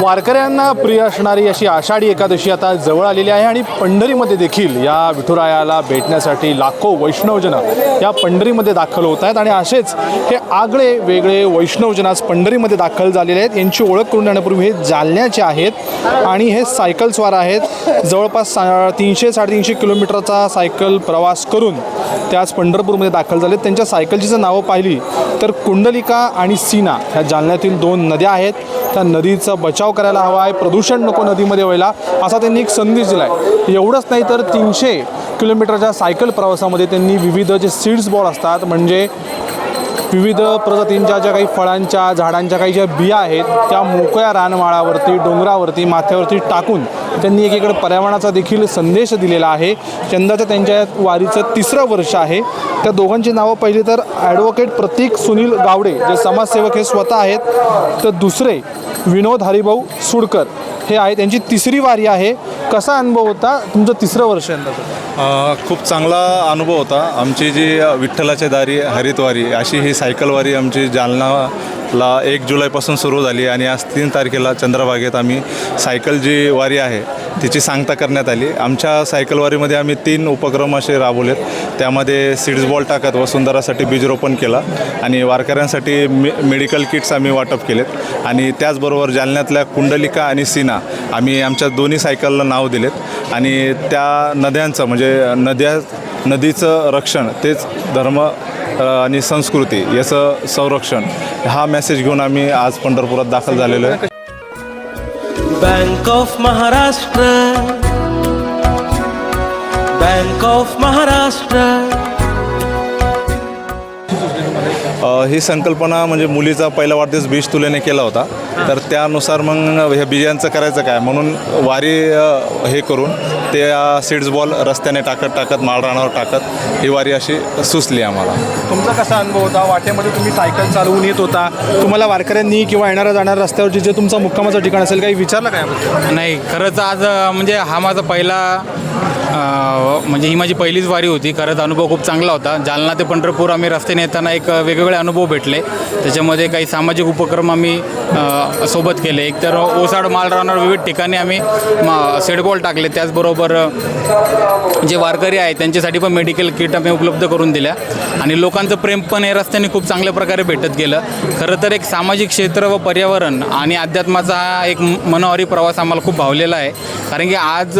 वारकऱ्यांना प्रिय असणारी अशी आषाढी एकादशी आता जवळ आलेली आहे आणि पंढरीमध्ये देखील या विठुरायाला भेटण्यासाठी लाखो वैष्णवजन या पंढरीमध्ये दाखल होत आहेत. आणि असेच हे आगळे वेगळे वैष्णवजन आज पंढरीमध्ये दाखल झालेले आहेत. यांची ओळख करून देण्यापूर्वी हे जालन्याचे आहेत आणि हे सायकलस्वार आहेत. जवळपास सा तीनशे साडेतीनशे किलोमीटरचा सायकल प्रवास करून ते आज पंढरपूरमध्ये दाखल झालेत. त्यांच्या सायकलची जर नावं पाहिली तर कुंडलिका आणि सीना ह्या जालन्यातील दोन नद्या आहेत. त्या नदीचा बचाव करायला हवा आहे. प्रदूषण नको नदीमध्ये व्हायला असा त्यांनी एक संदेश दिला आहे एवढंच नाही तर तीनशे किलोमीटरच्या सायकल प्रवासामध्ये त्यांनी विविध जे सीड्स बॉल असतात म्हणजे विविध प्रजातींच्या ज्या काही फळांच्या झाडांच्या काही ज्या बिया आहेत त्या मोकळ्या रानमाळावरती डोंगरावरती माथ्यावरती टाकून त्यांनी एकीकडे पर्यावरणाचा देखील संदेश दिलेला आहे. यंदाचं त्यांच्या वारीचं तिसरं वर्ष आहे. त्या दोघांची नावं पहिली तर ॲडव्होकेट प्रतीक सुनील गावडे जे समाजसेवक हे स्वतः आहेत. तर दुसरे विनोद हरिभाऊ सुडकर हे आहेत. यांची तिसरी वारी आहे. कसा अनुभव होता? तुमचं तिसरं वर्ष यंदाचं खूप चांगला अनुभव होता. आमची जी विठ्ठलाच्या दारी हरितवारी अशी ही सायकलवारी आमची जालनाला एक जुलैपासून सुरू झाली आणि आज तीन तारखेला चंद्रभागेत आम्ही सायकल जी वारी आहे तिची सांगता करण्यात आली. आमच्या सायकलवारीमध्ये आम्ही तीन उपक्रम असे राबवलेत. त्यामध्ये सीड्स बॉल टाकत वसुंधरासाठी बीजरोपण केला आणि वारकऱ्यांसाठी मे मेडिकल किट्स आम्ही वाटप केलेत. आणि त्याचबरोबर जालन्यातल्या कुंडलिका आणि सीना आम्ही आमच्या दोन्ही सायकलला नाव दिलेत. आणि त्या नद्यांचं म्हणजे नद्या नदीचं रक्षण तेच धर्म आणि संस्कृती याचं संरक्षण हा मेसेज घेऊन आम्ही आज पंढरपुरात दाखल झालेलो आहे. Bank of Maharashtra bank of Maharashtra ही संकल्पना म्हणजे मुलीचा पहिला वाढदिवस बीज तुलेने केला होता. तर त्यानुसार मग ह्या बियांचं करायचं काय? म्हणून वारी हे करून ते सीड्स बॉल रस्त्याने टाकत टाकत माळरानावर टाकत ही वारी अशी सुचली आम्हाला. तुमचा कसा अनुभव होता? वाटेमध्ये तुम्ही सायकल चालवून येत होता. तुम्हाला वारकऱ्यांनी किंवा येणाऱ्या जाणाऱ्या रस्त्यावर जे तुमचा मुक्कामाचं ठिकाण असेल काही विचारलं काय? नाही खरंच आज म्हणजे हा माझा पहिला म्हणजे ही माझी पहिलीच वारी होती. खरंच अनुभव खूप चांगला होता. जालना ते पंढरपूर आम्ही रस्त्याने येताना एक वेगवेगळे अनुभव भेटले. त्याच्यामध्ये काही सामाजिक उपक्रम आम्ही सोबत केले. एक तर ओसाड माल राहणार विविध ठिकाणी आम्ही मा सेडबॉल टाकले. त्याचबरोबर जे वारकरी आहेत त्यांच्यासाठी पण मेडिकल किट आम्ही उपलब्ध करून दिल्या. आणि लोकांचं प्रेम पण हे रस्त्याने खूप चांगल्या प्रकारे भेटत गेलं. खरं तर एक सामाजिक क्षेत्र व पर्यावरण आणि अध्यात्माचा हा एक मनोहारी प्रवास आम्हाला खूप भावलेला आहे. कारण की आज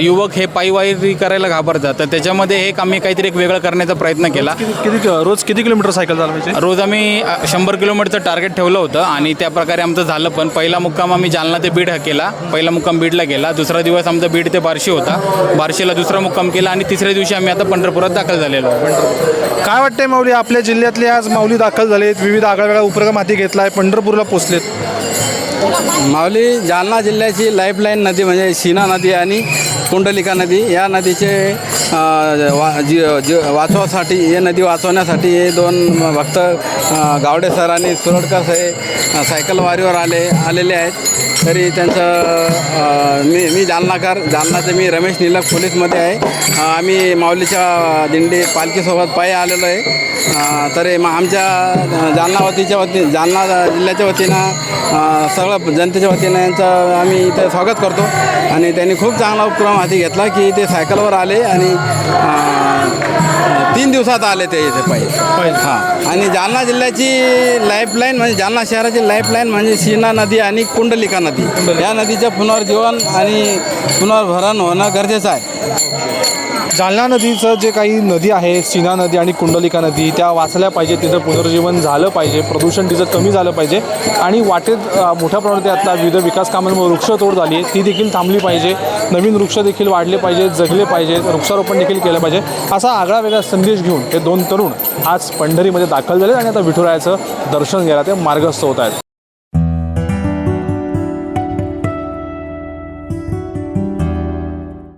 युवक हे पायीवारी करायला घाबरतात. तर त्याच्यामध्ये एक आम्ही काहीतरी एक वेगळं करण्याचा प्रयत्न केला. किती रोज किती किलोमीटर सायकल चालवायची? रोज आम्ही अ, शंभर किलोमीटरचं टार्गेट ठेवलं होतं आणि त्या प्रकारे आमचं झालं. पण पहिला मुक्काम आम्ही जालना ते बीड हा केला. पहिला मुक्काम बीडला गेला दुसरा दिवस आमचा बीड ते बार्शी होता. बार्शीला दुसरा मुक्काम केला आणि तिसऱ्या दिवशी आम्ही आता पंढरपुरात दाखल झालेलो. आहोत. काय वाटतंय माऊली आपल्या जिल्ह्यातले आज माऊली दाखल झालेत. विविध आगळ्या उपक्रम हाती घेतलाय. पंढरपूरला पोचलेत. माऊली जालना जिल्ह्याची लाईफलाईन नदी म्हणजे शिना नदी आणि कुंडलिका नदी. या नदीचे वा जी जी वाचवासाठी हे नदी वाचवण्यासाठी हे दोन भक्त गावडे सर आणि सुरडकर हे सायकलवारीवर आले आलेले आहेत. तरी त्यांचं मी मी जालनाकार जालनाचं मी रमेश निलक पोलीसमध्ये आहे. आम्ही माऊलीच्या दिंडी पालखीसोबत पायी आलेलो आहे. तरी मग आमच्या जालना वतीच्या वती जालना जिल्ह्याच्या वतीनं सगळं जनतेच्या वतीनं यांचं आम्ही इथे स्वागत करतो. आणि त्यांनी खूप चांगला उपक्रम हाती घेतला की ते सायकलवर आले आणि दिवसात आले ते इथे पाहिजे हां. आणि जालना जिल्ह्याची लाईफलाईन म्हणजे जालना शहराची लाईफलाईन म्हणजे सीना नदी आणि कुंडलिका नदी. या नदीचं पुनर्जीवन आणि पुनर्भरण होणं गरजेचं आहे. जालना नदीचं जे काही नदी आहे सीना नदी आणि कुंडलिका नदी त्या वाचल्या पाहिजे तिचं पुनर्जीवन झालं पाहिजे प्रदूषण तिचं कमी झालं पाहिजे आणि वाटेत मोठ्या प्रमाणात आता विविध विकास कामांमुळे वृक्षतोड झाली आहे. ती देखील थांबली पाहिजे. नवीन वृक्ष देखील वाढले पाहिजे जगले पाहिजे वृक्षारोपण देखील केलं पाहिजे. असा आगळा वेगळा संदेश घेऊन हे दोन तरुण आज पंढरीमध्ये दाखल झाले आणि आता विठुरायाचं दर्शन घ्यायला ते मार्गस्थ होत आहेत.